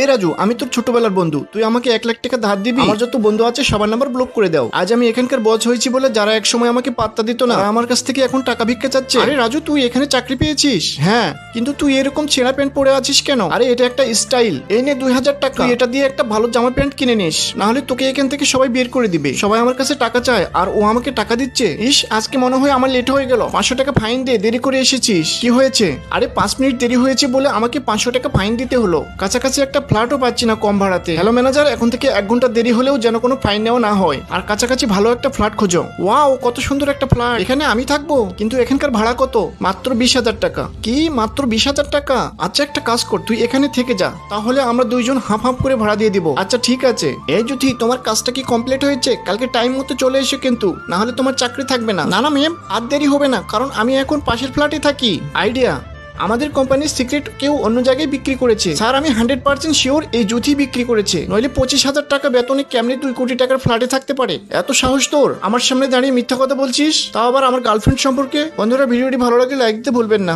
এই রাজু, আমি তোর ছোটবেলার বন্ধু। তুই আমাকে এক লাখ টাকা ধার দিবি? আমার যত বন্ধু আছে, সবার নাম্বার ব্লক করে দাও। আজ আমি এখানকার বজ হয়েছি বলে যারা এক সময় আমাকে পাত্তা দিত না আমার কাছ থেকে এখন টাকা ভিক্ষা চাচ্ছে। আরে রাজু, তুই এখানে চাকরি পেয়েছিস? হ্যাঁ কিন্তু তুই এরকম ছেঁড়া প্যান্ট পরে আছিস কেন? আরে এটা একটা স্টাইল এই নে দুই হাজার টাকা। এটা দিয়ে একটা ভালো জামা প্যান্ট কিনে নিস। না হলে তোকে এখান থেকে সবাই বের করে দিবে। সবাই আমার কাছে টাকা চায়, আর ও আমাকে টাকা দিচ্ছে। ইস, আজকে মনে হয় আমার লেট হয়ে গেল। পাঁচশো টাকা ফাইন দিয়ে দেরি করে এসেছিস। কি হয়েছে? আরে পাঁচ মিনিট দেরি হয়েছে বলে আমাকে পাঁচশো টাকা ফাইন দিতে হলো। কাছাকাছি একটা ফ্ল্যাটও পাচ্ছি না কম ভাড়াতে। হ্যালো ম্যানেজার, এখন থেকে এক ঘণ্টা দেরি হলেও যেন কোনো ফাইন নেওয়া না হয়। আর কাছাকাছি ভালো একটা ফ্ল্যাট খোঁজো। ওয়াও, কত সুন্দর একটা ফ্ল্যাট। এখানে আমি থাকব? কিন্তু এখানকার ভাড়া কত? মাত্র বিশ হাজার টাকা। কি? মাত্র বিশ হাজার টাকা? আচ্ছা একটা কাজ কর, তুই এখানে থেকে যা। তাহলে আমরা দুইজন হাফ হাফ করে ভাড়া দিয়ে দিব। আচ্ছা ঠিক আছে। এই যদি তোমার কাজটা কি কমপ্লিট হয়েছে? কালকে টাইম মতো চলে এসো কিন্তু। না হলে তোমার চাকরি থাকবে না। না না ম্যাম আর দেরি হবে না, কারণ আমি এখন পাশের ফ্ল্যাটে থাকি। আইডিয়া আমাদের কোম্পানির সিক্রেট কেউ অন্য জায়গায় বিক্রি করেছে। স্যার, আমি হান্ড্রেড পার্সেন্ট শিওর এই জুথি বিক্রি করেছে। নইলে পঁচিশ হাজার টাকা বেতনে কেমনি দুই কোটি টাকার ফ্ল্যাটে থাকতে পারে? এত সাহস তোর। আমার সামনে দাঁড়িয়ে মিথ্যা কথা বলছিস? তাও আবার আমার গার্লফ্রেন্ড সম্পর্কে? বন্ধুরা, ভিডিওটি ভালো লাগলে লাইক দিতে ভুলবেন না।